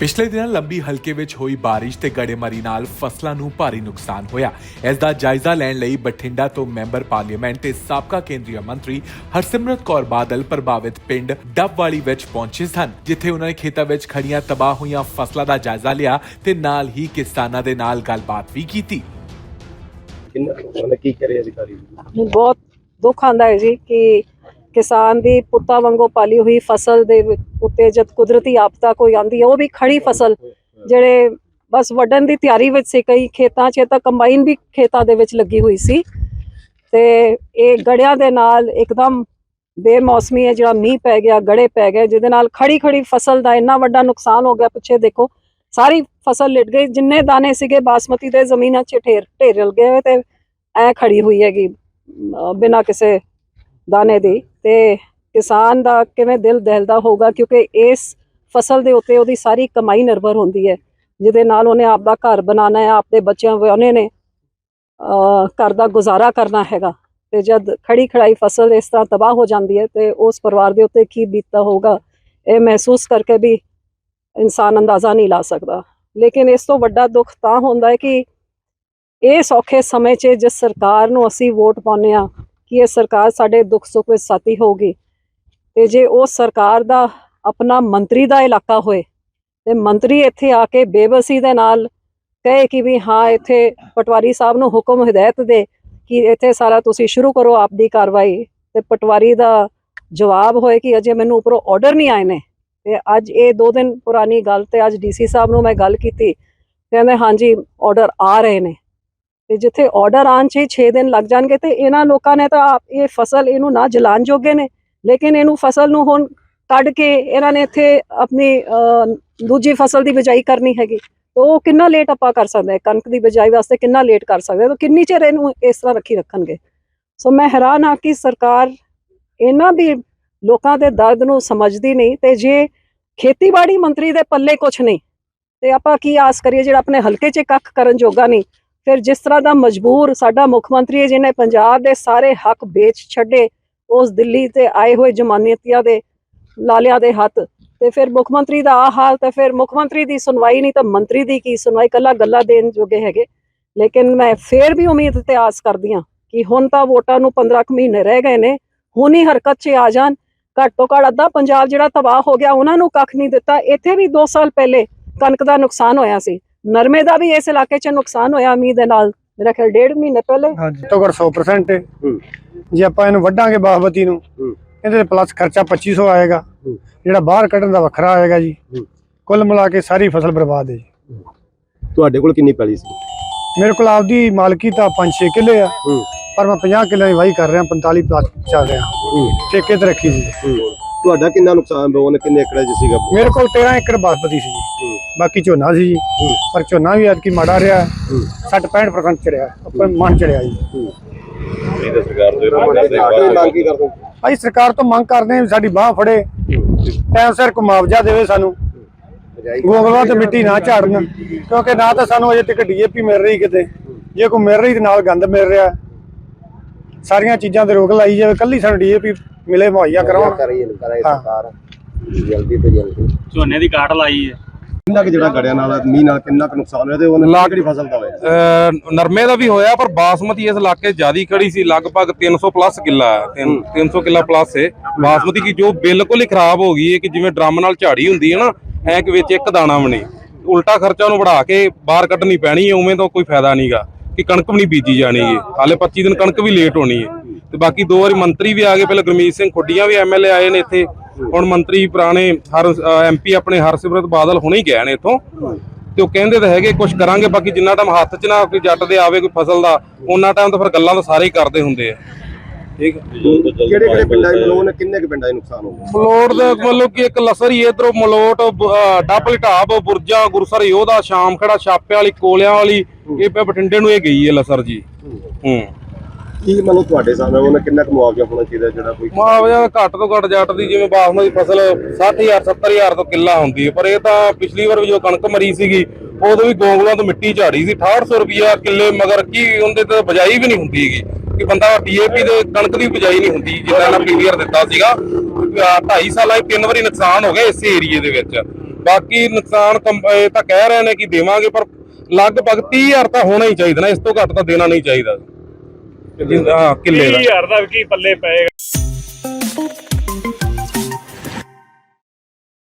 ਪਿਛਲੇ ਦਿਨਾਂ ਲੰਬੀ ਹਲਕੇ ਵਿੱਚ ਹੋਈ ਬਾਰਿਸ਼ ਤੇ ਗੜੇਮਾਰੀ ਨਾਲ ਫਸਲਾਂ ਨੂੰ ਭਾਰੀ ਨੁਕਸਾਨ ਹੋਇਆ। ਇਸ ਦਾ ਜਾਇਜ਼ਾ ਲੈਣ ਲਈ ਬਠਿੰਡਾ ਤੋਂ ਮੈਂਬਰ ਪਾਰਲੀਮੈਂਟ ਤੇ ਸਾਬਕਾ ਕੇਂਦਰੀ ਮੰਤਰੀ ਹਰਸਿਮਰਤ ਕੌਰ ਬਾਦਲ ਪ੍ਰਭਾਵਿਤ ਪਿੰਡ ਡੱਬਵਾਲੀ ਵਿੱਚ ਪਹੁੰਚੇ ਸਨ ਜਿੱਥੇ ਉਹਨਾਂ ਨੇ ਖੇਤਾਂ ਵਿੱਚ ਖੜੀਆਂ ਤਬਾਹ ਹੋਈਆਂ ਫਸਲਾਂ ਦਾ ਜਾਇਜ਼ਾ ਲਿਆ ਤੇ ਨਾਲ ਹੀ ਕਿਸਾਨਾਂ ਦੇ ਨਾਲ ਗੱਲਬਾਤ ਵੀ ਕੀਤੀ। ਕਿੰਨਾ ਉਹਨੇ ਕੀ ਕਰੇ ਅਧਿਕਾਰੀ? ਨੂੰ ਬਹੁਤ ਦੁੱਖ ਆਂਦਾ ਹੈ ਜੀ ਕਿ ਕਿਸਾਨ ਦੀ ਪੁੱਤਾਂ ਵਾਂਗੂ ਪਾਲੀ ਹੋਈ ਫਸਲ ਦੇ ਉੱਤੇ ਜਦ ਕੁਦਰਤੀ ਆਪਦਾ ਕੋਈ ਆਂਦੀ ਹੈ, ਉਹ ਵੀ ਖੜੀ ਫਸਲ ਜਿਹੜੇ ਬਸ ਵੱਢਣ ਦੀ ਤਿਆਰੀ ਵਿੱਚ ਸੀ, ਕਈ ਖੇਤਾਂ 'ਚ ਤਾਂ ਕੰਬਾਈਨ ਵੀ ਖੇਤਾਂ ਦੇ ਵਿੱਚ ਲੱਗੀ ਹੋਈ ਸੀ ਤੇ ਇਹ ਗੜਿਆਂ ਦੇ ਨਾਲ ਇੱਕਦਮ ਬੇਮੌਸਮੀ ਹੈ, ਜਿਹੜਾ ਮੀਂਹ ਪੈ ਗਿਆ, ਗੜੇ ਪੈ ਗਏ, ਜਿਹਦੇ ਨਾਲ ਖੜੀ ਖੜੀ ਫਸਲ ਦਾ ਇੰਨਾ ਵੱਡਾ ਨੁਕਸਾਨ ਹੋ ਗਿਆ, ਪਿੱਛੇ ਦੇਖੋ ਸਾਰੀ ਫਸਲ ਲਿਟ ਗਈ, ਜਿੰਨੇ ਦਾਣੇ ਸੀਗੇ ਬਾਸਮਤੀ ਦੇ ਜ਼ਮੀਨਾਂ 'ਚ ਢੇਰ ਢੇਰ ਰਲ ਗਏ ਹੋਏ ਤੇ ਐ ਖੜੀ ਹੋਈ ਹੈਗੀ, ਅਹ ਬਿਨਾਂ ਕਿਸੇ ਦਾਣੇ ਦੀ। ਤੇ ਕਿਸਾਨ ਦਾ ਕਿਵੇਂ ਦਿਲ ਦਹਿਲਦਾ ਹੋਊਗਾ? ਕਿਉਂਕਿ ਇਸ ਫਸਲ ਦੇ ਉੱਤੇ ਉਹਦੀ ਸਾਰੀ ਕਮਾਈ ਨਿਰਭਰ ਹੁੰਦੀ ਹੈ। ਜਿਹਦੇ ਨਾਲ ਉਹਨੇ ਆਪਦਾ ਘਰ ਬਣਾਉਣਾ ਹੈ, ਆਪਦੇ ਬੱਚਿਆਂ ਵਿਆਹਣੇ ਨੇ ਘਰ ਦਾ ਗੁਜ਼ਾਰਾ ਕਰਨਾ ਹੈਗਾ। ਤੇ ਜਦ ਖੜੀ ਖੜਾਈ ਫਸਲ ਇਸ ਤਰ੍ਹਾਂ ਤਬਾਹ ਹੋ ਜਾਂਦੀ ਹੈ ਤੇ ਉਸ ਪਰਿਵਾਰ ਦੇ ਉੱਤੇ ਕੀ ਬੀਤਦਾ ਹੋਊਗਾ? ਇਹ ਮਹਿਸੂਸ ਕਰਕੇ ਵੀ ਇਨਸਾਨ ਅੰਦਾਜ਼ਾ ਨਹੀਂ ਲਾ ਸਕਦਾ। ਲੇਕਿਨ ਇਸ ਤੋਂ ਵੱਡਾ ਦੁੱਖ ਤਾਂ ਹੁੰਦਾ ਹੈ ਕਿ ਇਹ ਸੌਖੇ ਸਮੇਂ 'ਚ ਜਿਸ ਸਰਕਾਰ ਨੂੰ ਅਸੀਂ ਵੋਟ ਪਾਉਂਦੇ ਆ ਕਿ ਇਹ ਸਰਕਾਰ ਸਾਡੇ ਦੁੱਖ ਸੁੱਖ ਵਿੱਚ ਸਾਥੀ ਹੋਊਗੀ। ਤੇ ਜੇ ਉਹ ਸਰਕਾਰ ਦਾ ਆਪਣਾ ਮੰਤਰੀ ਦਾ ਇਲਾਕਾ ਹੋਏ, ਤੇ ਮੰਤਰੀ ਇੱਥੇ ਆ ਕੇ ਬੇਬਸੀ ਦੇ ਨਾਲ ਕਹੇ ਕਿ ਵੀ ਹਾਂ, ਇੱਥੇ ਪਟਵਾਰੀ ਸਾਹਿਬ ਨੂੰ ਹੁਕਮ ਹਦਾਇਤ ਦੇ ਕਿ ਇੱਥੇ ਸਾਰਾ ਤੁਸੀਂ ਸ਼ੁਰੂ ਕਰੋ ਆਪਦੀ ਕਾਰਵਾਈ। ਤੇ ਪਟਵਾਰੀ ਦਾ ਜਵਾਬ ਹੋਏ ਕਿ ਅਜੇ ਮੈਨੂੰ ਉੱਪਰੋਂ ਆਰਡਰ ਨਹੀਂ ਆਏ ਨੇ। ਤੇ ਅੱਜ ਇਹ 2 ਦਿਨ ਪੁਰਾਣੀ ਗੱਲ ਤੇ ਅੱਜ ਡੀਸੀ ਸਾਹਿਬ ਨੂੰ ਮੈਂ ਗੱਲ ਕੀਤੀ। ਕਹਿੰਦੇ, ਹਾਂਜੀ ਆਰਡਰ ਆ ਰਹੇ ਨੇ। ਤੇ ਜਿੱਥੇ ਆਰਡਰ ਆਉਣ 'ਚ ਹੀ 6 ਦਿਨ ਲੱਗ ਜਾਣਗੇ ਤੇ ਇਹਨਾਂ ਲੋਕਾਂ ਨੇ ਤਾਂ ਆਪ ਇਹ ਫਸਲ ਇਹਨੂੰ ਨਾ ਜਲਾਣ ਜੋਗੇ ਨੇ। ਲੇਕਿਨ ਇਹਨੂੰ ਫਸਲ ਨੂੰ ਹੁਣ ਕੱਢ ਕੇ ਇਹਨਾਂ ਨੇ ਇੱਥੇ ਆਪਣੀ ਦੂਜੀ ਫਸਲ ਦੀ ਬਿਜਾਈ ਕਰਨੀ ਹੈਗੀ। ਤਾਂ ਉਹ ਕਿੰਨਾ ਲੇਟ ਆਪਾਂ ਕਰ ਸਕਦੇ ਕਣਕ ਦੀ ਬਿਜਾਈ ਵਾਸਤੇ ਕਿੰਨਾ ਲੇਟ ਕਰ ਸਕਦੇ ਤਾਂ ਕਿੰਨੀ ਚਿਰ ਇਹਨੂੰ ਇਸ ਤਰ੍ਹਾਂ ਰੱਖੀ ਰੱਖਣਗੇ? ਸੋ ਮੈਂ ਹੈਰਾਨ ਹਾਂ ਕਿ ਸਰਕਾਰ ਇਹਨਾਂ ਵੀ ਲੋਕਾਂ ਦੇ ਦਰਦ ਨੂੰ ਸਮਝਦੀ ਨਹੀਂ ਤੇ ਜੇ ਖੇਤੀਬਾੜੀ ਮੰਤਰੀ ਦੇ ਪੱਲੇ ਕੁਝ ਨਹੀਂ, ਤੇ ਆਪਾਂ ਕੀ ਆਸ ਕਰੀਏ ਜਿਹੜਾ ਆਪਣੇ ਹਲਕੇ 'ਚ ਕੱਖ ਕਰਨ ਜੋਗਾ ਨਹੀਂ? ਫਿਰ ਜਿਸ ਤਰ੍ਹਾਂ ਦਾ ਮਜਬੂਰ ਸਾਡਾ ਮੁੱਖ ਮੰਤਰੀ ਹੈ, ਜਿਹਨੇ ਪੰਜਾਬ ਦੇ ਸਾਰੇ ਹੱਕ ਵੇਚ ਛੱਡੇ, ਉਸ ਦਿੱਲੀ ਤੇ ਆਏ ਹੋਏ ਜਮਾਨਤੀਆਂ ਦੇ ਲਾਲਿਆਂ ਦੇ ਹੱਥ। ਤੇ ਫਿਰ ਮੁੱਖ ਮੰਤਰੀ ਦਾ ਆ ਹਾਲ ਤੇ ਫਿਰ ਮੁੱਖ ਮੰਤਰੀ ਦੀ ਸੁਣਵਾਈ ਨਹੀਂ ਤਾਂ ਮੰਤਰੀ ਦੀ ਕੀ ਸੁਣਵਾਈ, ਕੱਲਾ ਗੱਲਾਂ ਦੇਣ ਜੋਗੇ ਹੈਗੇ। ਲੇਕਿਨ ਮੈਂ ਫੇਰ ਵੀ ਉਮੀਦ ਤੇ ਆਸ ਕਰਦੀ ਹਾਂ ਕਿ ਹੁਣ ਤਾਂ ਵੋਟਾਂ ਨੂੰ 15 ਕੁ ਮਹੀਨੇ ਰਹਿ ਗਏ ਨੇ, ਹੁਣ ਹੀ ਹਰਕਤ 'ਚ ਆ ਜਾਣ। ਘੱਟ ਤੋਂ ਘੱਟ ਅੱਧਾ ਪੰਜਾਬ ਜਿਹੜਾ ਤਬਾਹ ਹੋ ਗਿਆ, ਉਹਨਾਂ ਨੂੰ ਕੱਖ ਨਹੀਂ ਦਿੱਤਾ। ਇੱਥੇ ਵੀ 2 ਸਾਲ ਪਹਿਲੇ ਕਣਕ ਦਾ ਨੁਕਸਾਨ ਹੋਇਆ ਸੀ। ਨਰਮੇ ਦਾ ਵੀ ਇਸ ਇਲਾਕੇ 'ਚ ਨੁਕਸਾਨ ਹੋਇਆ ਮੀਂਹ ਦੇ ਨਾਲ। ਮੇਰਾ ਖਿਆਲ ਡੇਢ ਮਹੀਨੇ ਪਹਿਲੇ। ਹਾਂਜੀ। ਤੋਂ ਘੱਟ 100% ਹੈ। ਜੇ ਆਪਾਂ ਇਹਨੂੰ ਵੱਢਾਂਗੇ ਬਾਸਮਤੀ ਨੂੰ ਹੂੰ। ਇਹਦੇ ਤੇ ਪਲੱਸ ਖਰਚਾ 2500 ਆਏਗਾ। ਜਿਹੜਾ ਬਾਹਰ ਕੱਢਣ ਦਾ ਵੱਖਰਾ ਆਏਗਾ ਜੀ। ਹੂੰ। ਕੁੱਲ ਮਿਲਾ ਕੇ ਸਾਰੀ ਫਸਲ ਬਰਬਾਦ ਹੈ ਜੀ। ਤੁਹਾਡੇ ਕੋਲ ਕਿੰਨੀ ਪੈਲੀ ਸੀ? ਮੇਰੇ ਕੋਲ ਆਪਦੀ ਮਾਲਕੀ ਤਾਂ 5-6 ਕਿੱਲੇ ਆ। ਹੂੰ। ਪਰ ਮੈਂ 50 ਕਿੱਲੇ ਦੀ ਵਾਹੀ ਕਰ ਰਿਹਾ 45 ਪਲੱਸ ਚੱਲ ਰਿਹਾ। ਠੇਕੇ ਤੇ ਰੱਖੀ ਸੀ ਤੁਹਾਡਾ ਕਿੰਨਾ ਨੁਕਸਾਨ ਉਹਨੇ ਕਿੰਨੇ ਏਕੜ ਚ ਸੀਗਾ? ਮੇਰੇ ਕੋਲ 13 ਏਕੜ ਬਾਸਮਤੀ ਸੀ ਜੀ। ਬਾਕੀ ਝੋਨਾ ਸੀ ਜੀ। ਪਰ ਝੋਨਾ ਵੀ ਐਤਕੀ ਮਾੜਾ ਰਿਹਾ। 60-65% ਚ ਰਿਹਾ। ਉੱਪਰ ਮਨ ਚੜਿਆ ਜੀ। ਇਹ ਤਾਂ ਸਰਕਾਰ ਮੰਗ ਕੀ ਕਰਦੇ ਤੋਂ। ਮੰਗ ਕਰਦੇ ਵੀ ਸਾਡੀ ਬਾਹ ਫੜੇ। ਟਾਈਮ ਸਿਰ ਕੋ ਮੁਆਵਜ਼ਾ ਦੇਵੇ ਸਾਨੂੰ। ਗੋਗਲਵਾ ਤੇ ਮਿੱਟੀ ਨਾ ਝਾੜਨ। ਕਿਉਂਕਿ ਨਾ ਤਾਂ ਸਾਨੂੰ ਅਜੇ ਤੱਕ ਡੀਏਪੀ ਮਿਲ ਰਹੀ ਕਿਤੇ। ਜੇ ਕੋਈ ਮਿਲ ਰਹੀ ਤੇ ਨਾਲ ਗੰਦ ਮਿਲ ਰਿਹਾ। ਸਾਰੀਆਂ ਚੀਜ਼ਾਂ ਤੇ ਰੋਕ ਲਾਈ ਜਾਵੇ। ਕੱਲੀ ਸਾਨੂੰ ਡੀਏਪੀ ਮਿਲੇ ਮੁਹੱਈਆ ਕਰਾਉਣ। ਕਰੀ ਕਰਾਈ ਹਾਂ। ਸਰਕਾਰ। ਜਲਦੀ ਤੋਂ ਜਲਦੀ। ਝੋਨੇ ਦੀ ਕਾਟ ਲਾਈ ਹੈ। ਕਿੰਨਾ ਕੁ ਜਿਹੜਾ ਗੜਿਆਂ ਨਾਲ ਮੀਂਹ ਨਾਲ ਕਿੰਨਾ ਕੁ ਨੁਕਸਾਨ ਹੋਇਆ ਤੇ ਉਹਨਾਂ ਕਿਹੜੀ ਫਸਲ ਦਾ ਹੋਇਆ? ਅਹ ਨਰਮੇ ਦਾ ਵੀ ਹੋਇਆ ਪਰ ਬਾਸਮਤੀ ਇਸ ਇਲਾਕੇ ਜਿਆਦੀ ਖੜੀ ਸੀ ਲਗਭਗ 300 ਪਲੱਸ ਕਿੱਲਾ ਹੈ ਤਿੰਨ- 300 ਕਿੱਲਾ ਪਲੱਸ ਹੈ ਬਾਸਮਤੀ ਕੀ ਜੋ ਬਿਲਕੁਲ ਹੀ ਖਰਾਬ ਹੋ ਗਈ ਹੈ ਕਿ ਜਿਵੇਂ ਡਰਮ ਨਾਲ ਝਾੜੀ ਹੁੰਦੀ ਹੈ ਨਾ ਐ ਕਿ ਵਿੱਚ ਇੱਕ ਦਾਣਾ ਵੀ ਨਹੀਂ। ਉਲਟਾ ਖਰਚਾ ਉਹਨੂੰ ਵਧਾ ਕੇ ਬਾਹਰ ਕੱਢਣੀ ਪੈਣੀ ਹੈ ਉਵੇਂ ਤਾਂ ਕੋਈ ਫਾਇਦਾ ਨਹੀਂਗਾ ਕਿ ਕਣਕ ਵੀ ਨਹੀਂ ਬੀਜੀ ਜਾਣੀ ਹੈ ਹਾਲੇ 25 ਦਿਨ ਕਣਕ ਵੀ ਲੇਟ ਹੋਣੀ ਹੈ ਤੇ ਬਾਕੀ ਦੋ ਵਾਰੀ ਮੰਤਰੀ ਵੀ ਆ ਗਏ ਪਹਿਲਾਂ ਗੁਰਮੀਤ ਸਿੰਘ ਖੁੱਡੀਆਂ ਵੀ ਐਮਐਲਏ ਆਏ ਨੇ ਇੱਥੇ। ਹੁਣ ਮੰਤਰੀ ਪੁਰਾਣੇ ਹਰ ਐਮਪੀ ਆਪਣੇ ਹਰਸਿਮਰਤ ਬਾਦਲ ਹੁਣੇ ਹੀ ਗਏ ਨੇ ਇੱਥੋਂ। ਤੇ ਉਹ ਕਹਿੰਦੇ ਤਾਂ ਹੈਗੇ ਕੁਝ ਕਰਾਂਗੇ ਬਾਕੀ ਜਿੰਨਾ ਟਾਈਮ ਹੱਥ 'ਚ ਨਾ ਕੋਈ ਜੱਟ ਦੇ ਆਵੇ ਕੋਈ ਫਸਲ ਦਾ ਉਹਨਾਂ ਟਾਈਮ ਤਾਂ ਫਿਰ ਗੱਲਾਂ ਤਾਂ ਸਾਰੇ ਹੀ ਕਰਦੇ ਹੁੰਦੇ ਆ। ਠੀਕ ਕਿਹੜੇ ਕਿਹੜੇ ਪਿੰਡਾਂ ਦੇ ਲੋਨ ਕਿੰਨੇ ਕੁ ਪਿੰਡਾਂ ਦੇ ਨੁਕਸਾਨ ਹੋ ਗਿਆ ਮਲੋਟ ਦਾ ਮਤਲਬ ਕਿ ਇੱਕ ਲਸਰ ਹੀ ਇਧਰੋਂ ਮਲੋਟ ਡੱਬਲ ਢਾਬ ਬੁਰਜਾ ਗੁਰਸਰ ਯੋਧਾ ਸ਼ਾਮ ਖੜਾ ਛਾਪੇ ਵਾਲੀ ਕੋਲਿਆਂ ਵਾਲੀ ਇਹ ਪੇ ਬਠਿੰਡੇ ਨੂੰ ਇਹ ਗਈ ਹੈ ਲਸਰ ਜੀ। ਹੂੰ। ਕੀ ਮਤਲਬ ਤੁਹਾਡੇ ਸਾਹਮਣੇ ਉਹਨੇ ਕਿੰਨਾ ਕੁ ਮੁਆਵਜ਼ਾ ਹੋਣਾ ਚਾਹੀਦਾ ਜਿਹੜਾ ਕੋਈ ਮੁਆਵਜ਼ਾ ਘੱਟ ਤੋਂ ਘੱਟ ਜੱਟ ਦੀ ਜਿਵੇਂ ਬਾਸਮਤੀ ਫਸਲ 60000 70000 ਤੋਂ ਕਿੱਲਾ ਹੁੰਦੀ ਹੈ। ਪਰ ਇਹ ਤਾਂ ਪਿਛਲੀ ਵਾਰ ਵੀ ਜੋ ਕਣਕ ਮਰੀ ਸੀਗੀ, ਉਦੋਂ ਵੀ ਗੋਂਗਲਾਂ ਤੋਂ ਮਿੱਟੀ ਝਾੜੀ ਸੀ। 6800 ਰੁਪਿਆ ਕਿੱਲੇ, ਮਗਰ ਕੀ ਉਹਦੇ ਤੇ ਬਜਾਈ ਵੀ ਨਹੀਂ ਹੁੰਦੀ ਹੈਗੀ। ਕਿ ਬੰਦਾ ਡੀਏਪੀ ਦੇ ਕਣਕ ਦੀ ਬਜਾਈ ਨਹੀਂ ਹੁੰਦੀ, ਜਿੱਦਾਂ ਨਾ ਪੀਵੀਆਰ ਦਿੱਤਾ ਸੀਗਾ। 2.5 ਸਾਲਾਂ 'ਚ ਤਿੰਨ ਵਾਰੀ ਨੁਕਸਾਨ ਹੋ ਗਿਆ ਇਸੇ ਏਰੀਏ ਦੇ ਵਿੱਚ। ਬਾਕੀ ਨੁਕਸਾਨ ਕੰਪ- ਇਹ ਤਾਂ ਕਹਿ ਰਹੇ ਨੇ ਕਿ ਦੇਵਾਂਗੇ, ਪਰ ਲਗਭਗ 30000 ਤਾਂ ਹੋਣਾ ਹੀ ਚਾਹੀਦਾ ਨਾ। ਇਸ ਤੋਂ ਘੱਟ ਤਾਂ ਦੇਣਾ ਨਹੀਂ ਚਾਹੀਦਾ। ਹਾਂ ਕਿੱਲੇ ਦਾ। 20000 ਦਾ ਵੀ ਕੀ ਪੱਲੇ ਪਏਗਾ।